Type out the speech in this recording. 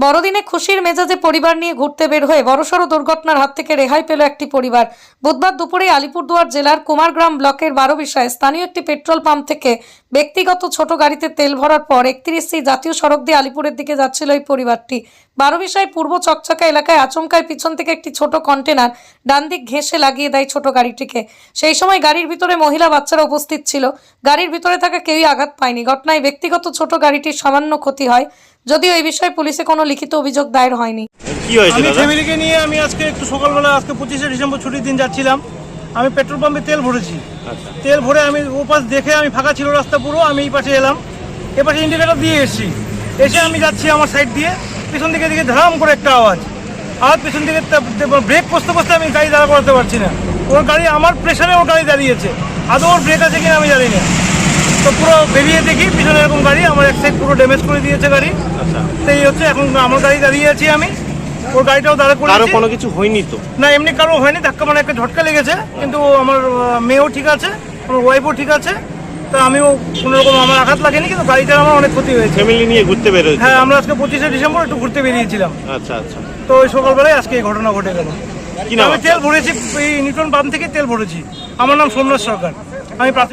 বড়দিনে খুশির মেজাজে পরিবার নিয়ে ঘুরতে বের হয়ে বড়সড় দুর্ঘটনার হাত থেকে রেহাই পেল একটি পরিবার। বুধবার দুপুরে আলিপুরদুয়ার জেলার কুমারগ্রাম ব্লকের বারোবিশায় স্থানীয় একটি পেট্রোল পাম্প থেকে ব্যক্তিগত ছোট গাড়িতে তেল ভরার পর একত্রিশটি জাতীয় সড়ক দিয়ে আলিপুরের দিকে যাচ্ছিল এই পরিবারটি। বারো বিষয় পূর্ব চকচকা এলাকায় আচমকায় পিছন থেকে একটি ছোট কন্টেনার ডান দিক ঘেঁষে লাগিয়ে দেয় ছোট গাড়িটিকে। সেই সময় গাড়ির ভিতরে মহিলা বাচ্চারা উপস্থিত ছিল। গাড়ির ভিতরে থাকা কেউই আঘাত পায়নি। ঘটনায় ব্যক্তিগত ছোট গাড়িটির সামান্য ক্ষতি হয়। যদিও এই বিষয়ে পুলিশে কোনো লিখিত অভিযোগ দায়ের হয়নি। কি হয়েছে আমি ফ্যামিলিকে নিয়ে আমি আজকে একটু সকালবেলা আজকে পঁচিশে ডিসেম্বর ছুটির দিন যাচ্ছিলাম। আমি পেট্রোল পাম্পে তেল ভরেছি। আচ্ছা। তেল ভরে আমি ও পাশ দেখে আমি ফাঁকা ছিল রাস্তা পুরো আমি এই পাশে এলাম। এ পাশে ইন্ডিকেটার দিয়ে এসেছি। এসে আমি যাচ্ছি আমার সাইড দিয়ে পিছন দিকে দিকে ধারাম করে একটা আওয়াজ। আর পিছন দিকে ব্রেক কষতে কষতে আমি গাড়ি দাঁড়া করাতে পারছি না। ওর গাড়ি আমার প্রেশারে ওর গাড়ি দাঁড়িয়েছে। আদৌ ওর ব্রেক আছে কিনা আমি জানি না। তো পুরো বেরিয়ে দেখি পিছনে এরকম গাড়ি আমার এক সাইড পুরো ড্যামেজ করে দিয়েছে গাড়ি। আচ্ছা। তো এই হচ্ছে এখন আমার গাড়ি দাঁড়িয়ে আছি আমি। ওর গাড়িটাও দাঁড়া করে কারও কোনো কিছু হয়নি তো? না এমনি কারও হয়নি ধাক্কা মানে একটা ঝটকা লেগেছে কিন্তু আমার মেয়েও ঠিক আছে আমার ওয়াইফও ঠিক আছে তা আমিও কোনো রকম আমার আঘাত লাগেনি কিন্তু গাড়িটার আমার অনেক ক্ষতি হয়েছে। ফ্যামিলি নিয়ে ঘুরতে বের হ্যাঁ আমরা আজকে পঁচিশে ডিসেম্বর একটু ঘুরতে বেরিয়েছিলাম। আচ্ছা আচ্ছা। তো ওই সকালবেলায় আজকে এই ঘটনা ঘটে গেল। আমি তেল ভরেছি এই নিউটন পাম্প থেকে তেল ভরেছি। আমার নাম সোমনাথ সরকার। আমি